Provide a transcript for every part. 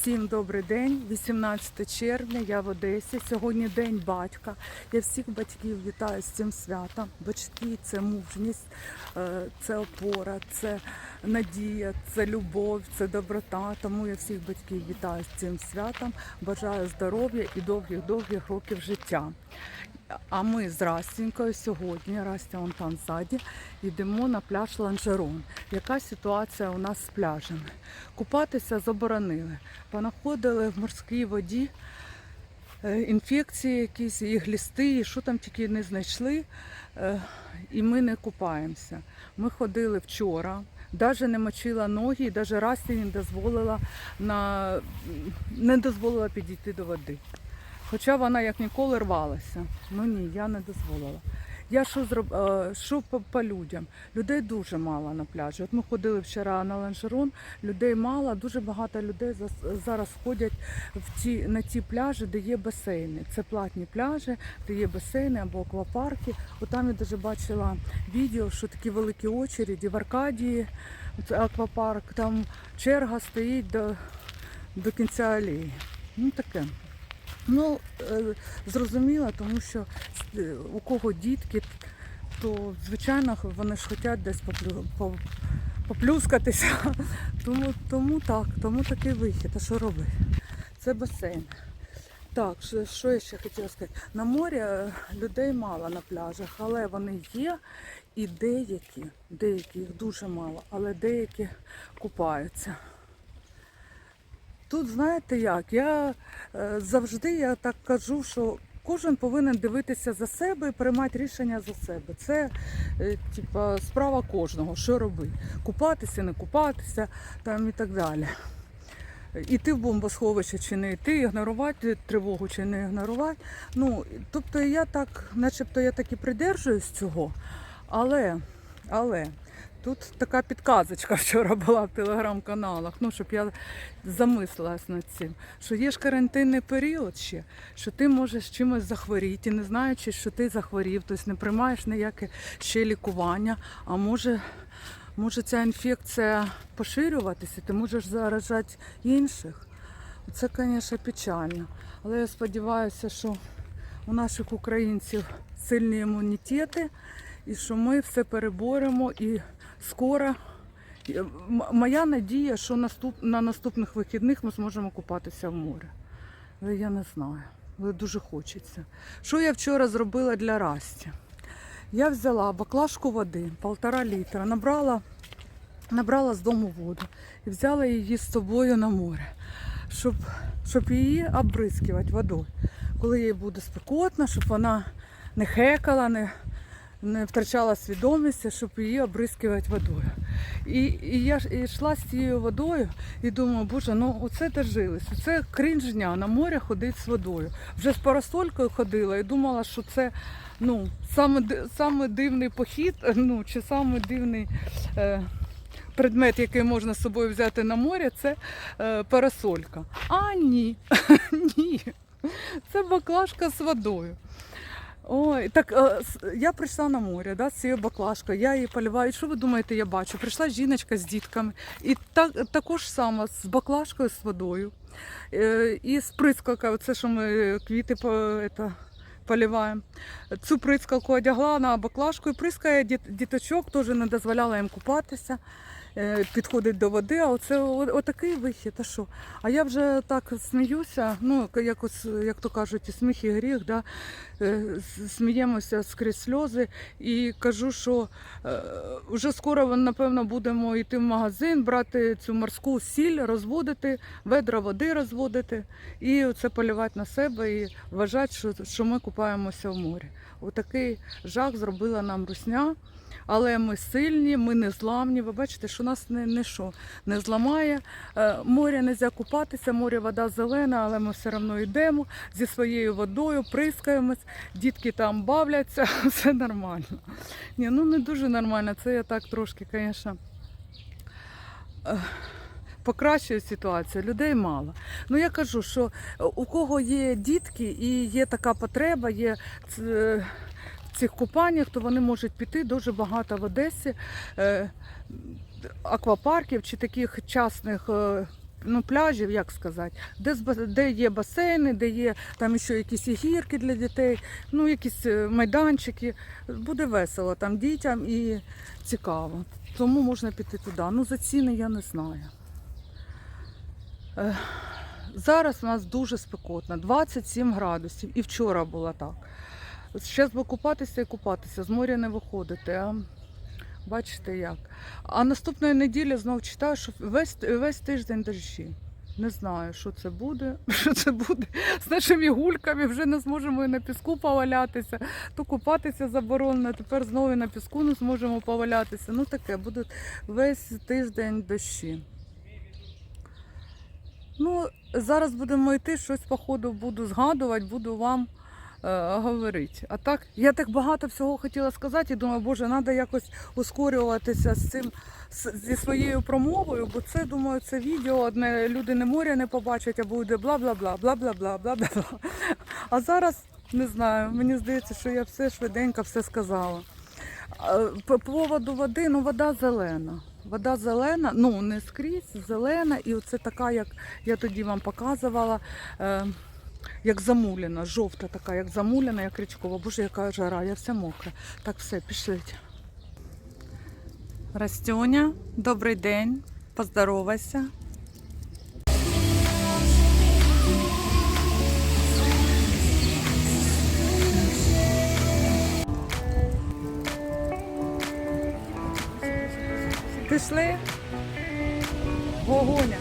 Всім добрий день, 18 червня, я в Одесі. Сьогодні день батька. Я всіх батьків вітаю з цим святом. Батьки це мужність, е, це опора, це надія, це любов, це доброта. Тому я всіх батьків вітаю з цим святом. Бажаю здоров'я і довгих-довгих років життя. А ми з Растінькою сьогодні, Растя вон там ззаді, йдемо на пляж Ланжерон. Яка ситуація у нас з пляжем? Купатися заборонили. Понаходили в морській воді е, інфекції якісь, і глісти, і що там тільки не знайшли. Е, І ми не купаємося. Ми ходили вчора. Навіть не мочила ноги, і навіть Расті не дозволила на не дозволила підійти до води. Хоча вона як ніколи рвалася. Ну ні, я не дозволила. Я що зроб... е, що по, людям? Людей дуже мало на пляжі. От ми ходили вчора на ланжерон, людей мало, дуже багато людей зараз ходять в ті, на ті пляжі, де є басейни. Це платні пляжі, де є басейни або аквапарки. От я навіть бачила відео, що такі великі очереді в Аркадії, це аквапарк, там черга стоїть до, до кінця алеї. Ну таке. Ну, е, зрозуміло, тому що е, у кого дітки, то звичайно вони ж хочуть десь поплю, поплюскатися. Тому, тому так, тому такий вихід. А що робити? Це басейн. Так, що, що я ще хотіла сказати? На морі е, людей мало на пляжах, але вони є і деякі, деякі їх дуже мало, але деякі купаються. Тут знаєте як? Я е, завжди я так кажу, що кожен повинен дивитися за себе і приймати рішення за себе. Це е, типа справа кожного, що робити. Купатися, не купатися там і так далі. Іти в бомбосховище чи не йти, ігнорувати тривогу чи не ігнорувати. Ну, тобто я так, начебто я так і придержуюсь цього, але, але тут така підказочка вчора була в телеграм-каналах, ну, щоб я замислилась над цим, що є ж карантинний період ще, що ти можеш чимось захворіти, не знаючи, що ти захворів, тобто не приймаєш ніяке ще лікування, а може, може ця інфекція поширюватися, ти можеш заражати інших. Це, звісно, печально. Але я сподіваюся, що у наших українців сильні імунітети і що ми все переборемо і скоро. Моя надія, що наступ, на наступних вихідних ми зможемо купатися в морі. Але я не знаю. Але дуже хочеться. Що я вчора зробила для Расті? Я взяла баклажку води, полтора літра, набрала, набрала з дому воду і взяла її з собою на море, щоб, щоб її обризкувати водою. Коли їй буде спекотно, щоб вона не хекала, не, не втрачала свідомість, щоб її обризкувати водою. І, і я йшла з цією водою і думаю, боже, ну оце дожились, оце крінж дня на море ходить з водою. Вже з парасолькою ходила і думала, що це ну, саме, саме дивний похід, ну, чи саме дивний. Е, Предмет, який можна з собою взяти на море, це е, парасолька. А ні, ні. Це баклажка з водою. Ой, так е, я прийшла на море да, з цією баклажкою, я її поливаю. І Що ви думаєте, я бачу? Прийшла жіночка з дітками. І так, також саме з баклажкою з водою. Е, і з прискалкою, це що ми квіти по, это, поливаємо. Цю прискалку одягла на баклажку і прискає діт, діточок, теж не дозволяла їм купатися. Е, Підходить до води, а оце отакий вихід. А що? А я вже так сміюся, ну якось, як то кажуть, сміх і гріх, да? е, сміємося скрізь сльози і кажу, що е, вже скоро напевно будемо йти в магазин, брати цю морську сіль, розводити, ведра води розводити і це полювати на себе і вважати, що ми купаємося в морі. Отакий жах зробила нам русня. Але ми сильні, ми не зламні. Ви бачите, що нас не, не, що, не зламає. Е, Море не можна купатися, море вода зелена, але ми все одно йдемо зі своєю водою, прискаємось, дітки там бавляться, все нормально. Ні, ну не дуже нормально. Це я так трошки, звісно, покращує ситуацію. Людей мало. Ну я кажу, що у кого є дітки і є така потреба, є в цих купаннях, то вони можуть піти дуже багато в Одесі. е, аквапарків чи таких частних е, ну, пляжів, як сказати, де, де є басейни, де є там ще якісь гірки для дітей, ну якісь е, майданчики. Буде весело там дітям і цікаво. Тому можна піти туди. Ну за ціни я не знаю. Зараз у нас дуже спекотно, 27 градусів. І вчора було так. Зараз би купатися і купатися, з моря не виходити. А бачите як. А наступної неділі знов читаю, що весь, весь тиждень дощі. Не знаю, що це буде. Що це буде з нашими гульками. Вже не зможемо і на піску повалятися. То купатися заборонено. Тепер знову і на піску не зможемо повалятися. Ну таке, буде весь тиждень дощі. Ну, зараз будемо йти, щось по ходу буду згадувати, буду вам говорити. А так, я так багато всього хотіла сказати і думаю, боже, треба якось ускорюватися з цим зі своєю промовою, бо це, думаю, це відео одне люди не моря не побачать, а буде бла-бла-бла, бла-бла-бла, бла-бла-бла. А зараз не знаю, мені здається, що я все швиденько все сказала. По поводу води, ну вода зелена. Вода зелена, ну не скрізь, зелена, і оце така, як я тоді вам показувала, е, як замулена, жовта така, як замулена, як річкова. Боже, яка жара, я вся мокра. Так, все, пішліть. Растюня, добрий день, поздоровайся. Пішли? Вогоня.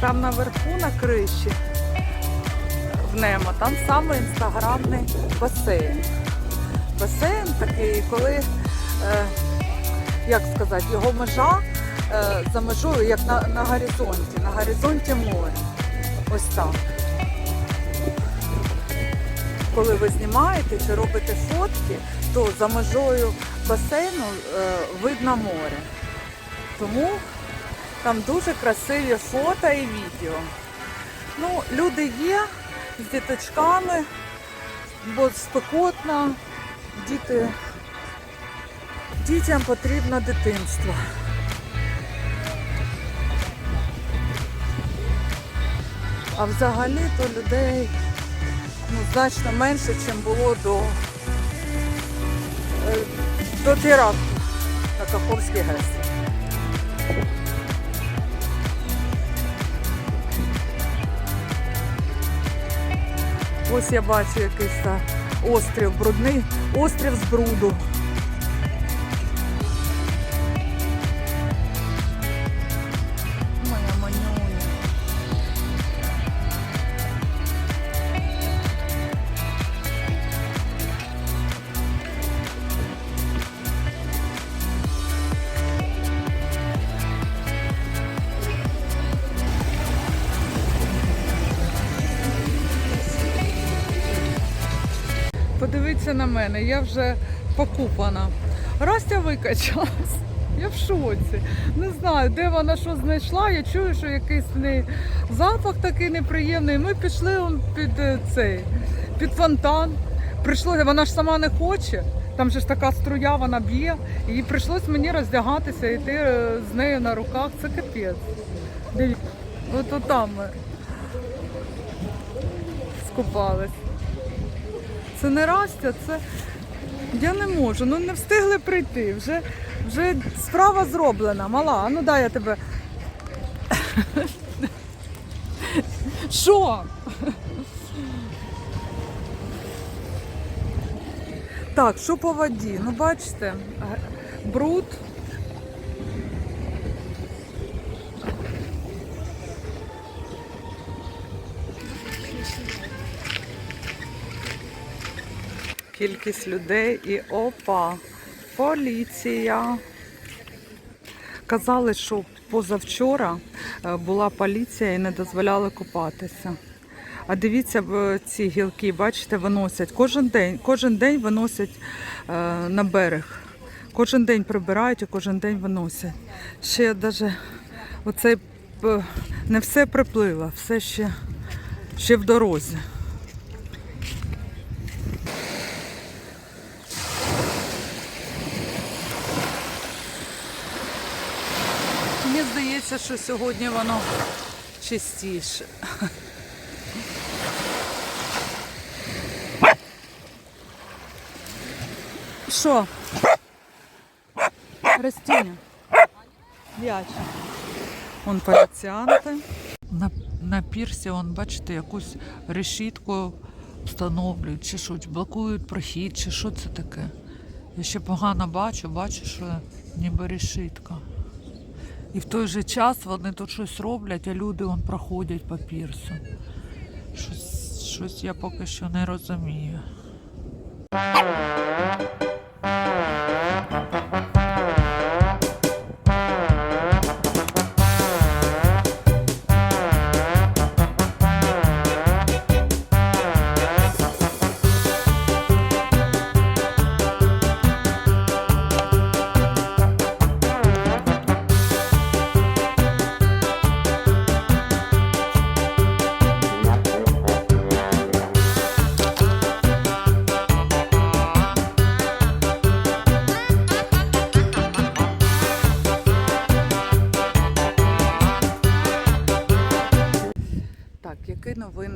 Там наверху на криші в Немо, там саме інстаграмний басейн. Басейн такий, коли, е, як сказати, його межа е, за межою, як на, на горизонті, на горизонті море. Ось так. Коли ви знімаєте чи робите фотки, то за межою басейну е, видно море. Тому там дуже красиві фото і відео. Ну, люди є з діточками, бо спекотно, діти, дітям потрібно дитинство. А взагалі то людей ну, значно менше, ніж було до, е, до теракту на Каховській ГЕС. Ось я бачу якийсь острів брудний, острів з бруду. Подивіться на мене, я вже покупана. Растя викачалась. Я в шоці. Не знаю, де вона що знайшла. Я чую, що якийсь в неї запах такий неприємний. Ми пішли під е, цей, під фонтан. Прийшлося, вона ж сама не хоче. Там же ж така струя, вона б'є. І прийшлось мені роздягатися і йти е, з нею на руках. Це капець. Дивіться, от там ми скупались. Це не Растя, це я не можу. Ну не встигли прийти. Вже, вже справа зроблена, мала. Ну дай я тебе. Що? Так, що по воді? Ну бачите, бруд. Кількість людей і опа, поліція. Казали, що позавчора е, була поліція і не дозволяли купатися. А дивіться, ці гілки, бачите, виносять кожен день, кожен день виносять е, на берег. Кожен день прибирають і кожен день виносять. Ще навіть оцей не все приплило, все ще, ще в дорозі. Сподіваюся, що сьогодні воно чистіше. Що? Растіння? Яче. Вон поліціянти. На, на пірсі, вон, бачите, якусь решітку встановлюють, чи що, блокують прохід, чи що це таке. Я ще погано бачу, бачу, що ніби решітка. І в той же час вони тут щось роблять, а люди вон проходять по пірсу. Щось, щось я поки що не розумію.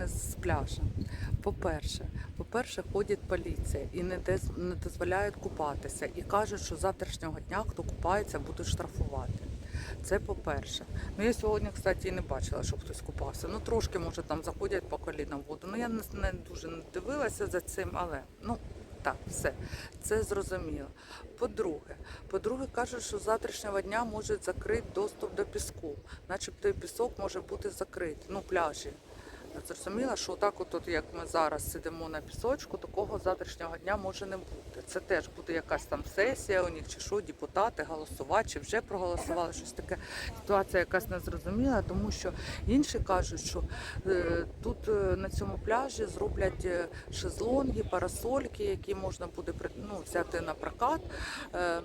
З пляжа? По-перше, по-перше, ходить поліція і не, не дозволяють купатися. І кажуть, що з завтрашнього дня, хто купається, будуть штрафувати. Це по-перше. Ну я сьогодні, кстати, і не бачила, щоб хтось купався. Ну трошки, може, там заходять по коліна в воду. Ну я не, не дуже не дивилася за цим, але ну так, все. Це зрозуміло. По-друге, по-друге, кажуть, що з завтрашнього дня можуть закрити доступ до піску. Начебто і пісок може бути закритий, ну пляжі. Зрозуміла, що отак, от, от, як ми зараз сидимо на пісочку, такого завтрашнього дня може не бути. Це теж буде якась там сесія у них, чи що, депутати голосувати, чи вже проголосували щось таке. Ситуація якась незрозуміла, тому що інші кажуть, що е, тут е, на цьому пляжі зроблять е, шезлонги, парасольки, які можна буде ну, взяти на прокат. Е,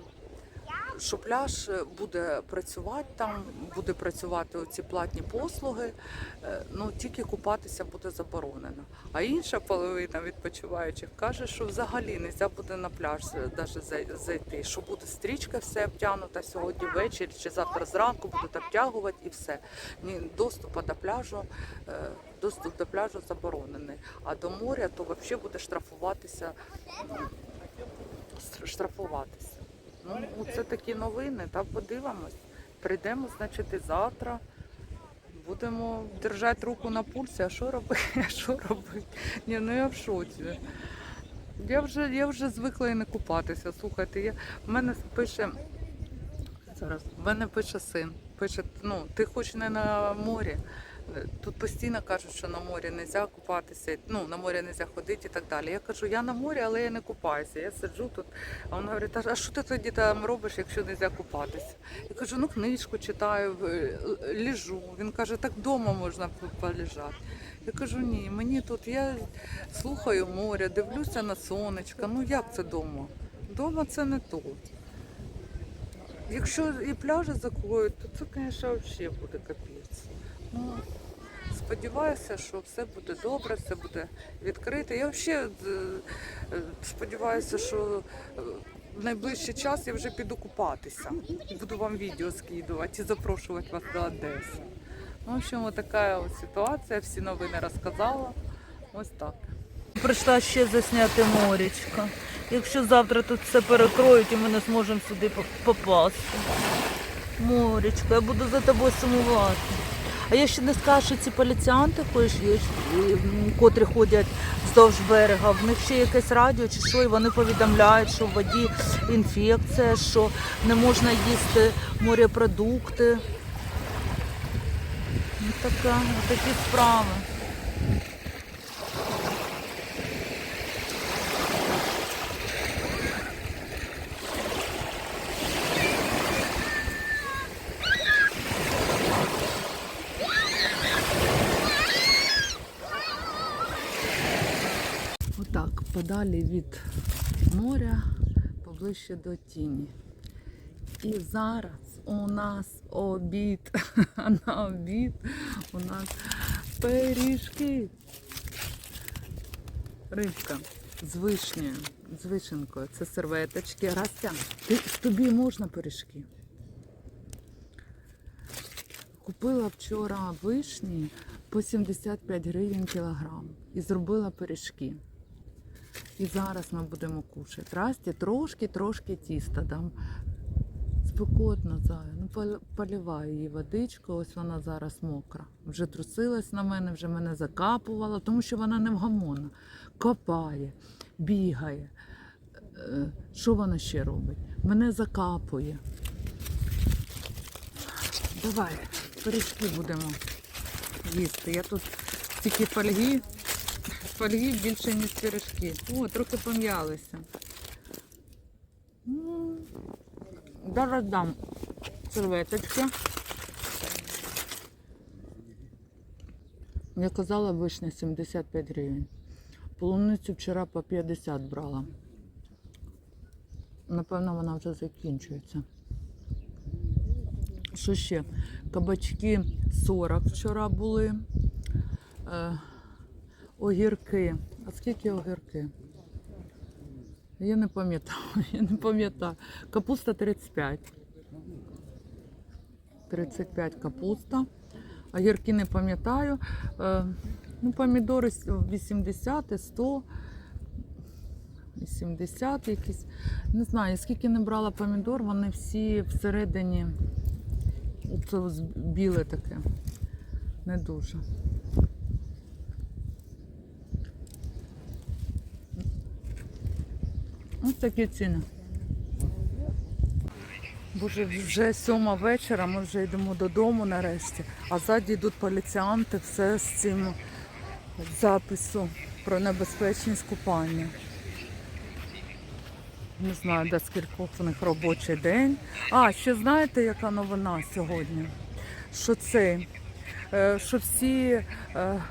що пляж е, буде працювати там, буде працювати оці платні послуги, е, ну тільки купатися буде заборонено. А інша половина відпочиваючих каже, що взагалі не можна буде на пляж навіть зайти, що буде стрічка все обтягнута сьогодні ввечері чи завтра зранку будуть обтягувати і все. Ні, доступу до пляжу, е, доступ до пляжу заборонений. А до моря то взагалі буде штрафуватися, штрафуватися. Ну, це такі новини, та подивимось. Прийдемо, значить, завтра. Будемо держати руку на пульсі, а що робити? А що робити? Ні, ну я в шоці. Я вже, я вже звикла і не купатися. Слухайте, я, в мене пише зараз, в мене пише син. Пише, ну, ти хоч не на морі. Тут постійно кажуть, що на морі не можна купатися, ну на морі не можна ходити і так далі. Я кажу, я на морі, але я не купаюся. Я сиджу тут, а він говорить, а що ти тоді там робиш, якщо не можна купатися? Я кажу, ну книжку читаю, е, ліжу. Він каже, так вдома можна полежати. Я кажу, ні, мені тут я слухаю море, дивлюся на сонечко. Ну як це вдома? Дома це не то. Якщо і пляжі закроють, то це, звісно, взагалі буде капець. Ну, сподіваюся, що все буде добре, все буде відкрите. Я взагалі е, сподіваюся, що е, в найближчий час я вже піду купатися. Буду вам відео скидувати і запрошувати вас до Одеси. Ну, В общем, така от ситуація, всі новини розказала. Ось так. Прийшла ще засняти морячка. Якщо завтра тут все перекроють і ми не зможемо сюди попасти. Морячка, я буду за тобою сумувати. А я ще не скажу, що ці є, котрі ходять вздовж берега, в них ще якесь радіо чи що, і вони повідомляють, що в воді інфекція, що не можна їсти морепродукти. Ну, така, такі справи. Отак, подалі від моря, поближче до тіні. І зараз у нас обід. А на обід у нас пиріжки. Рибка з вишнею, з вишенкою. Це серветочки. Растя, ти, тобі можна пиріжки? Купила вчора вишні по 75 гривень кілограм і зробила пиріжки. І зараз ми будемо кушати. Расті трошки-трошки тіста дам. Спекотно зая. Ну, поливаю її водичкою, ось вона зараз мокра. Вже трусилась на мене, вже мене закапувала, тому що вона невгамонна. Копає, бігає. Е, Що вона ще робить? Мене закапує. Давай, пиріжки будемо їсти. Я тут стільки фольги, фольги більше, ніж пиріжки. О, трохи пом'ялися. Зараз дам серветочки. Я казала, вишня 75 гривень. Полуницю вчора по 50 брала. Напевно, вона вже закінчується. Що ще? Кабачки 40 вчора були. Огірки. А скільки огірки? Я не пам'ятаю, я не пам'ятаю. Капуста 35. 35 капуста. Огірки не пам'ятаю. Е, ну, помідори 80 і 100. 80 якісь. Не знаю, скільки не брала помідор, вони всі всередині. Це біле таке. Не дуже. Ось такі ціни. Боже, вже сьома вечора, ми вже йдемо додому нарешті, а ззаді йдуть поліціянти, все з цим запису про небезпечність купання. Не знаю, до скількох в них робочий день. А, ще знаєте, яка новина сьогодні? Що це? Е, Що всі е,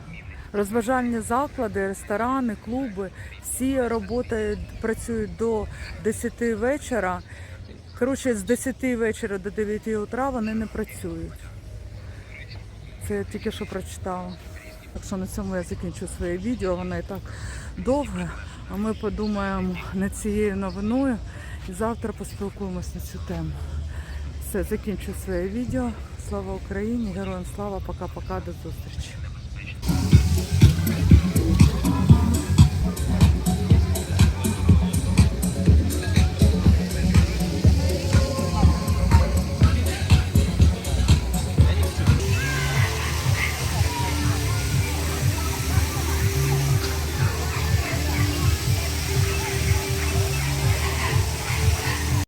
розважальні заклади, ресторани, клуби, всі роботають, працюють до 10 вечора. Коротше, з 10 вечора до 9 утра вони не працюють. Це я тільки що прочитала. Так що на цьому я закінчу своє відео, воно і так довге. А ми подумаємо над цією новиною і завтра поспілкуємось на цю тему. Все, закінчу своє відео. Слава Україні, героям слава, пока-пока, до зустрічі.